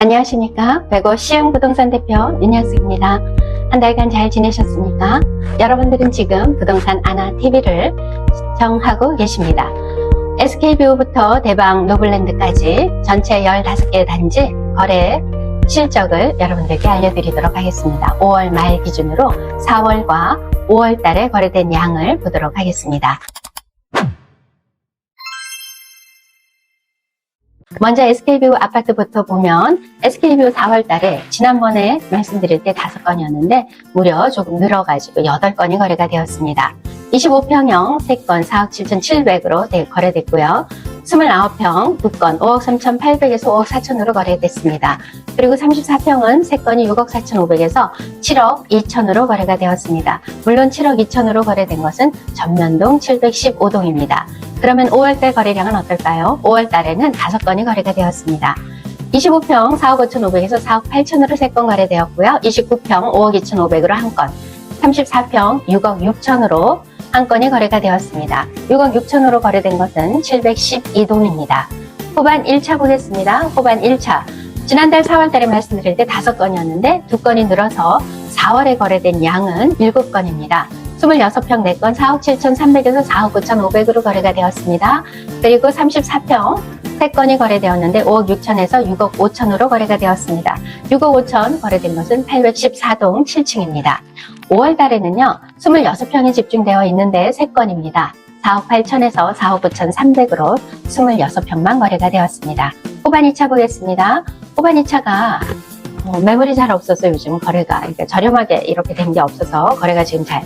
안녕하십니까. 배고 시흥부동산 대표 윤현숙입니다. 한 달간 잘 지내셨습니까? 여러분들은 지금 부동산 아나TV를 시청하고 계십니다. SK뷰부터 대방 노블랜드까지 전체 15개 단지 거래 실적을 여러분들께 알려드리도록 하겠습니다. 5월 말 기준으로 4월과 5월 달에 거래된 양을 보도록 하겠습니다. 먼저 SK뷰 아파트부터 보면 SK뷰 4월 달에 지난번에 말씀드릴 때 5건이었는데 무려 조금 늘어가지고 8건이 거래가 되었습니다. 25평형 3건 4억 7,700으로 거래됐고요. 29평 2건 5억 3,800에서 5억 4천으로 거래됐습니다. 그리고 34평은 3건이 6억 4,500에서 7억 2천으로 거래가 되었습니다. 물론 7억 2천으로 거래된 것은 전면동 715동입니다. 그러면 5월달 거래량은 어떨까요? 5월달에는 5건이 거래가 되었습니다. 25평 4억 5,500에서 4억 8천으로 3건 거래되었고요. 29평 5억 2,500으로 1건, 34평 6억 6천으로 한 건이 거래가 되었습니다. 6억 6천으로 거래된 것은 712동입니다. 후반 1차 보겠습니다. 후반 1차. 지난달 4월 달에 말씀드릴 때 5건이었는데 2건이 늘어서 4월에 거래된 양은 7건입니다. 26평 4건 4억 7,300에서 4억 9,500으로 거래가 되었습니다. 그리고 34평 3건이 거래되었는데 5억 6천에서 6억 5천으로 거래가 되었습니다. 6억 5천 거래된 것은 814동 7층입니다. 5월 달에는요, 26평이 집중되어 있는데 3건입니다. 4억 8천에서 4억 9천 3백으로 26평만 거래가 되었습니다. 후반 2차 보겠습니다. 후반 2차가 어, 매물이 잘 없어서 요즘 거래가 그러니까 저렴하게 이렇게 된 게 없어서 거래가 지금 잘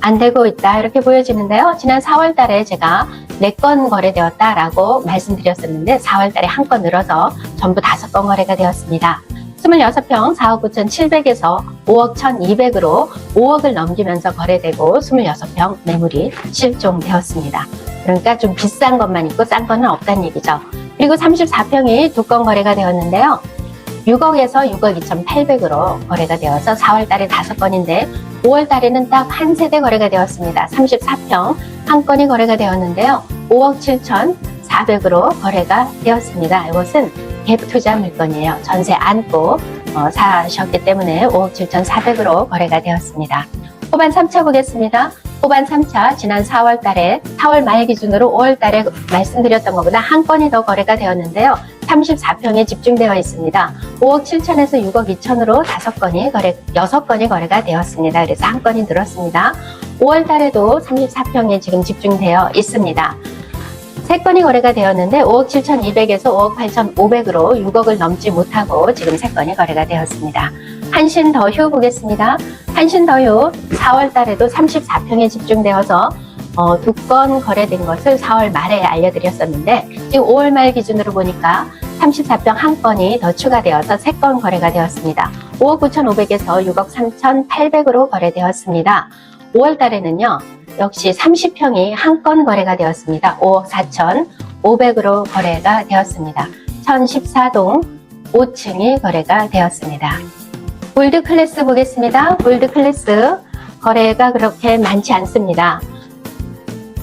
안 되고 있다 이렇게 보여지는데요. 지난 4월 달에 제가 4건 거래되었다라고 말씀드렸었는데 4월 달에 한 건 늘어서 전부 5건 거래가 되었습니다. 26평 4억 9천 7백에서 5억 1,200으로 5억을 넘기면서 거래되고 26평 매물이 실종되었습니다. 그러니까 좀 비싼 것만 있고 싼 거는 없다는 얘기죠. 그리고 34평이 두 건 거래가 되었는데요. 6억에서 6억 2,800으로 거래가 되어서 4월 달에 5건인데 5월 달에는 딱 한 세대 거래가 되었습니다. 34평 한 건이 거래가 되었는데요. 5억 7,400으로 거래가 되었습니다. 이것은 갭 투자 물건이에요. 전세 안고 어, 사셨기 때문에 5억 7,400으로 거래가 되었습니다. 후반 3차 보겠습니다. 후반 3차 지난 4월 달에 4월 말 기준으로 5월 달에 말씀드렸던 것보다 한 건이 더 거래가 되었는데요. 34평에 집중되어 있습니다. 5억 7천에서 6억 2천으로 5건이 거래, 6건이 거래가 되었습니다. 그래서 한 건이 늘었습니다. 5월 달에도 34평에 지금 집중되어 있습니다. 3건이 거래가 되었는데 5억 7,200에서 5억 8,500으로 6억을 넘지 못하고 지금 3건이 거래가 되었습니다. 한신 더휴 보겠습니다. 한신 더휴 4월 달에도 34평에 집중되어서 어, 두 건 거래된 것을 4월 말에 알려드렸었는데 지금 5월 말 기준으로 보니까 34평 한 건이 더 추가되어서 3건 거래가 되었습니다. 5억 9,500에서 6억 3,800으로 거래되었습니다. 5월 달에는요. 역시 30평이 한 건 거래가 되었습니다. 5억 4,500으로 거래가 되었습니다. 1014동 5층이 거래가 되었습니다. 골드 클래스 보겠습니다. 골드 클래스 거래가 그렇게 많지 않습니다.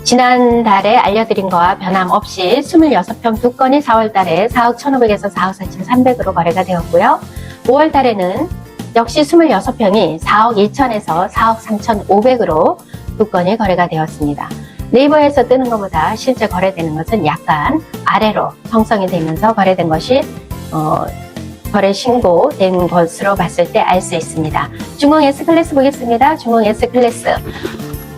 지난달에 알려드린 거와 변함없이 26평 두 건이 4월 달에 4억 1,500에서 4억 4,300으로 거래가 되었고요. 5월 달에는 역시 26평이 4억 2천에서 4억 3,500으로 두 건이 거래가 되었습니다. 네이버에서 뜨는 것보다 실제 거래되는 것은 약간 아래로 형성이 되면서 거래된 것이 어, 거래 신고된 것으로 봤을 때 알 수 있습니다. 중공 S클래스 보겠습니다. 중공 S클래스.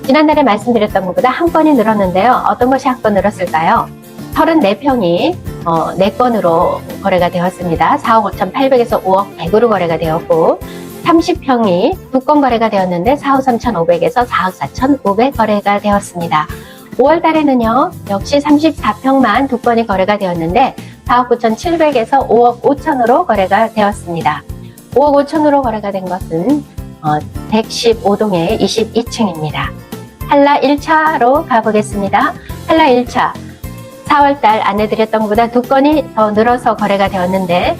지난달에 말씀드렸던 것보다 한 건이 늘었는데요. 어떤 것이 한 건 늘었을까요? 34평이 어, 4건으로 거래가 되었습니다. 4억 5,800에서 5억 100으로 거래가 되었고 30평이 2건 거래가 되었는데 4억 3,500에서 4억 4,500 거래가 되었습니다. 5월 달에는요. 역시 34평만 2건이 거래가 되었는데 4억 9,700에서 5억 5천으로 거래가 되었습니다. 5억 5천으로 거래가 된 것은 어, 115동의 22층입니다. 한라 1차로 가보겠습니다. 한라 1차 4월달 안내드렸던 것보다 두 건이 더 늘어서 거래가 되었는데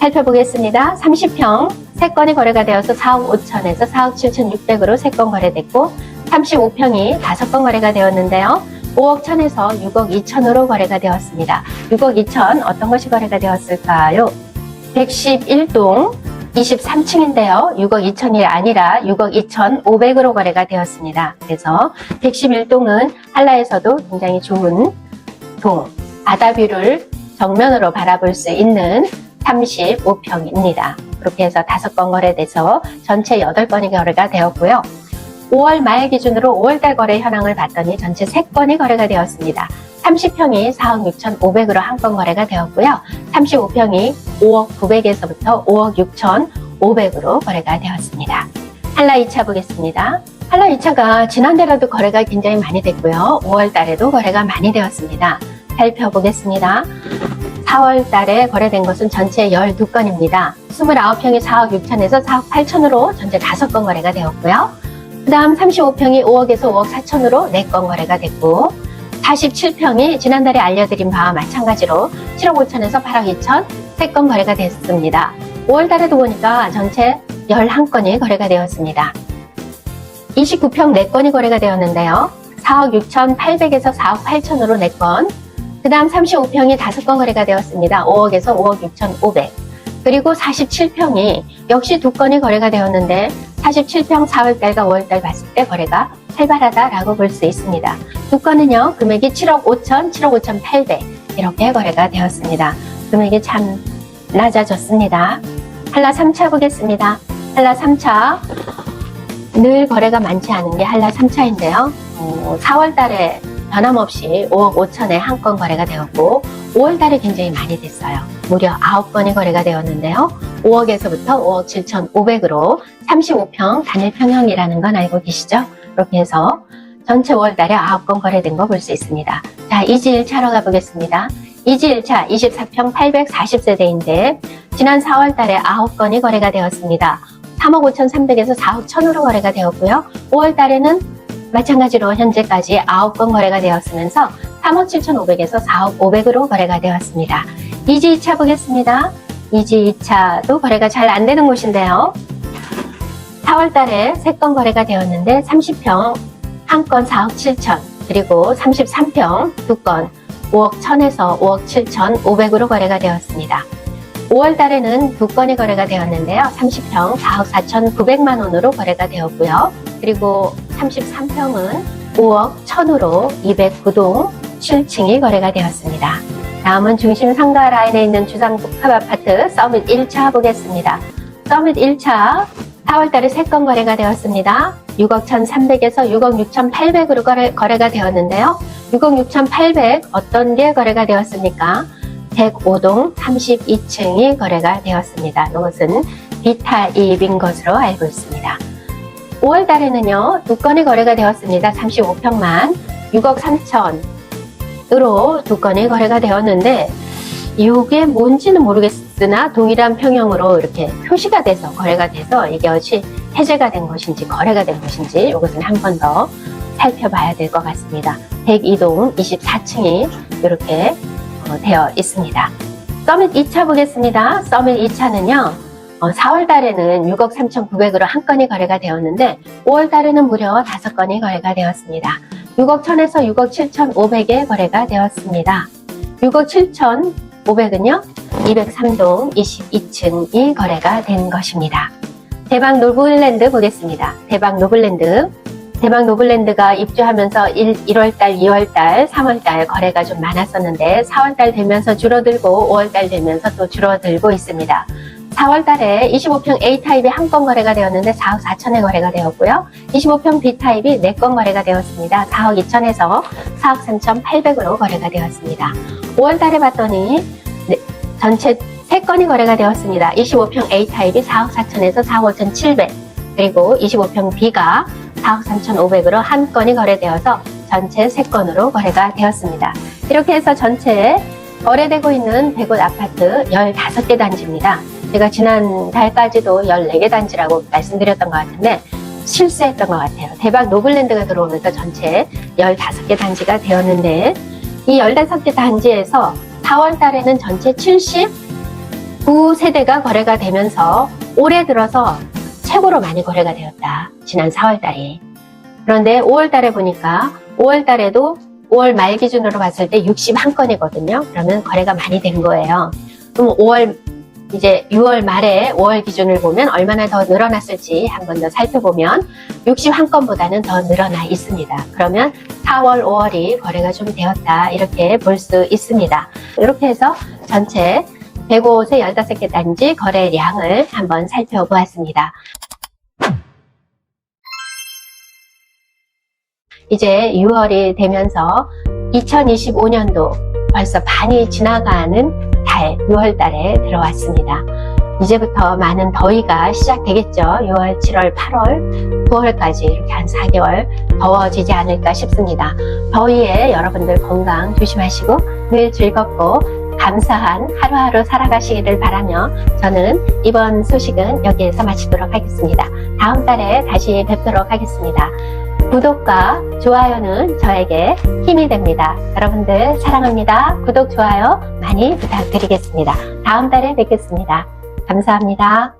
살펴보겠습니다. 30평 3건이 거래가 되어서 4억 5천에서 4억 7,600으로 3건 거래됐고 35평이 5건 거래가 되었는데요. 5억 1천에서 6억 2천으로 거래가 되었습니다. 6억 2천 어떤 것이 거래가 되었을까요? 111동 23층인데요. 6억 2천이 아니라 6억 2천 5백으로 거래가 되었습니다. 그래서 111동은 한라에서도 굉장히 좋은 동, 바다뷰를 정면으로 바라볼 수 있는 35평입니다. 그렇게 해서 다섯 건 거래돼서 전체 8건이 거래가 되었고요. 5월 말 기준으로 5월달 거래 현황을 봤더니 전체 3건이 거래가 되었습니다. 30평이 4억 6천5백으로 한 건 거래가 되었고요. 35평이 5억 9백에서부터 5억 6천 5백으로 거래가 되었습니다. 한라 2차 보겠습니다. 한라 2차가 지난달에도 거래가 굉장히 많이 됐고요. 5월 달에도 거래가 많이 되었습니다. 살펴보겠습니다. 4월 달에 거래된 것은 전체 12건입니다. 29평이 4억 6천에서 4억 8천으로 전체 5건 거래가 되었고요. 그 다음 35평이 5억에서 5억 4천으로 4건 거래가 됐고 47평이 지난달에 알려드린 바와 마찬가지로 7억 5천에서 8억 2천 3건 거래가 됐습니다. 5월 달에도 보니까 전체 11건이 거래가 되었습니다. 29평 4건이 거래가 되었는데요. 4억 6천 8백에서 4억 8천으로 4건 그 다음 35평이 5건 거래가 되었습니다. 5억에서 5억 6천 5백 그리고 47평이 역시 2건이 거래가 되었는데 47평 4월달과 5월달 봤을 때 거래가 활발하다라고 볼 수 있습니다. 두 건은요, 금액이 7억 5천, 7억 5천 8백 이렇게 거래가 되었습니다. 금액이 참 낮아졌습니다. 한라 3차 보겠습니다. 한라 3차 늘 거래가 많지 않은 게 한라 3차인데요. 어, 4월 달에 변함없이 5억 5천에 한 건 거래가 되었고 5월 달에 굉장히 많이 됐어요. 무려 9건이 거래가 되었는데요. 5억에서부터 5억 7천 5백으로 35평 단일 평형이라는 건 알고 계시죠? 이렇게 해서 전체 5월 달에 9건 거래된 거 볼 수 있습니다. 자, 이지 1차로 가보겠습니다. 이지 1차 24평 840세대인데 지난 4월 달에 9건이 거래가 되었습니다. 3억 5천 3백에서 4억 1천으로 거래가 되었고요. 5월 달에는 마찬가지로 현재까지 9건 거래가 되었으면서 3억 7천5백에서 4억 5백으로 거래가 되었습니다. 이지 2차 보겠습니다. 이지 2차도 거래가 잘 안 되는 곳인데요. 4월 달에 3건 거래가 되었는데 30평 한건 4억 7천 그리고 33평 두건 5억 1천에서 5억 7천 5백으로 거래가 되었습니다. 5월 달에는 두 건이 거래가 되었는데요. 30평 4억 4천 9백만 원으로 거래가 되었고요. 그리고 33평은 5억 1천으로 209동 7층이 거래가 되었습니다. 다음은 중심 상가 라인에 있는 주상복합 아파트 서밋 1차 보겠습니다. 서밋 1차 4월 달에 3건 거래가 되었습니다. 6억 1,300에서 6억 6,800으로 거래, 거래가 되었는데요. 6억 6,800 어떤 게 거래가 되었습니까? 105동 32층이 거래가 되었습니다. 이것은 비타입인 것으로 알고 있습니다. 5월 달에는요, 두 건이 거래가 되었습니다. 35평만 6억 3천 으로 두 건이 거래가 되었는데, 이게 뭔지는 모르겠으나 동일한 평형으로 이렇게 표시가 돼서 거래가 돼서 이게 어찌 해제가 된 것인지 거래가 된 것인지 이것은 한 번 더 살펴봐야 될 것 같습니다. 102동 24층이 이렇게 어, 되어 있습니다. 서밋 2차 보겠습니다. 서밋 2차는요. 4월 달에는 6억 3,900으로 한 건이 거래가 되었는데 5월 달에는 무려 5건이 거래가 되었습니다. 6억 1천에서 6억 7,500에 거래가 되었습니다. 6억 7,500은요. 203동 22층이 거래가 된 것입니다. 대박 노블랜드 보겠습니다. 대박 노블랜드. 대박 노블랜드가 입주하면서 1, 1월달, 2월달, 3월달 거래가 좀 많았었는데 4월달 되면서 줄어들고 5월달 되면서 또 줄어들고 있습니다. 4월 달에 25평 A타입이 한 건 거래가 되었는데 4억 4천에 거래가 되었고요. 25평 B타입이 4건 거래가 되었습니다. 4억 2천에서 4억 3천 8백으로 거래가 되었습니다. 5월 달에 봤더니 네, 전체 3건이 거래가 되었습니다. 25평 A타입이 4억 4천에서 4억 5천 7백 그리고 25평 B가 4억 3천 5백으로 한 건이 거래되어서 전체 3건으로 거래가 되었습니다. 이렇게 해서 전체 거래되고 있는 100곳 아파트 15개 단지입니다. 제가 지난 달까지도 14개 단지라고 말씀드렸던 것 같은데 실수했던 것 같아요. 대박 노블랜드가 들어오면서 전체 15개 단지가 되었는데 이 15개 단지에서 4월 달에는 전체 79세대가 거래가 되면서 올해 들어서 최고로 많이 거래가 되었다. 지난 4월 달에. 그런데 5월 달에 보니까 5월 달에도 5월 말 기준으로 봤을 때 61건이거든요. 그러면 거래가 많이 된 거예요. 그럼 5월 이제 6월 말에 5월 기준을 보면 얼마나 더 늘어났을지 한번 더 살펴보면 61건보다는 더 늘어나 있습니다. 그러면 4월, 5월이 거래가 좀 되었다 이렇게 볼 수 있습니다. 이렇게 해서 전체 105세 15개 단지 거래량을 한번 살펴보았습니다. 이제 6월이 되면서 2025년도 벌써 반이 지나가는 달, 6월 달에 들어왔습니다. 이제부터 많은 더위가 시작되겠죠. 6월, 7월, 8월, 9월까지 이렇게 한 4개월 더워지지 않을까 싶습니다. 더위에 여러분들 건강 조심하시고 늘 즐겁고 감사한 하루하루 살아가시기를 바라며 저는 이번 소식은 여기에서 마치도록 하겠습니다. 다음 달에 다시 뵙도록 하겠습니다. 구독과 좋아요는 저에게 힘이 됩니다. 여러분들 사랑합니다. 구독, 좋아요 많이 부탁드리겠습니다. 다음 달에 뵙겠습니다. 감사합니다.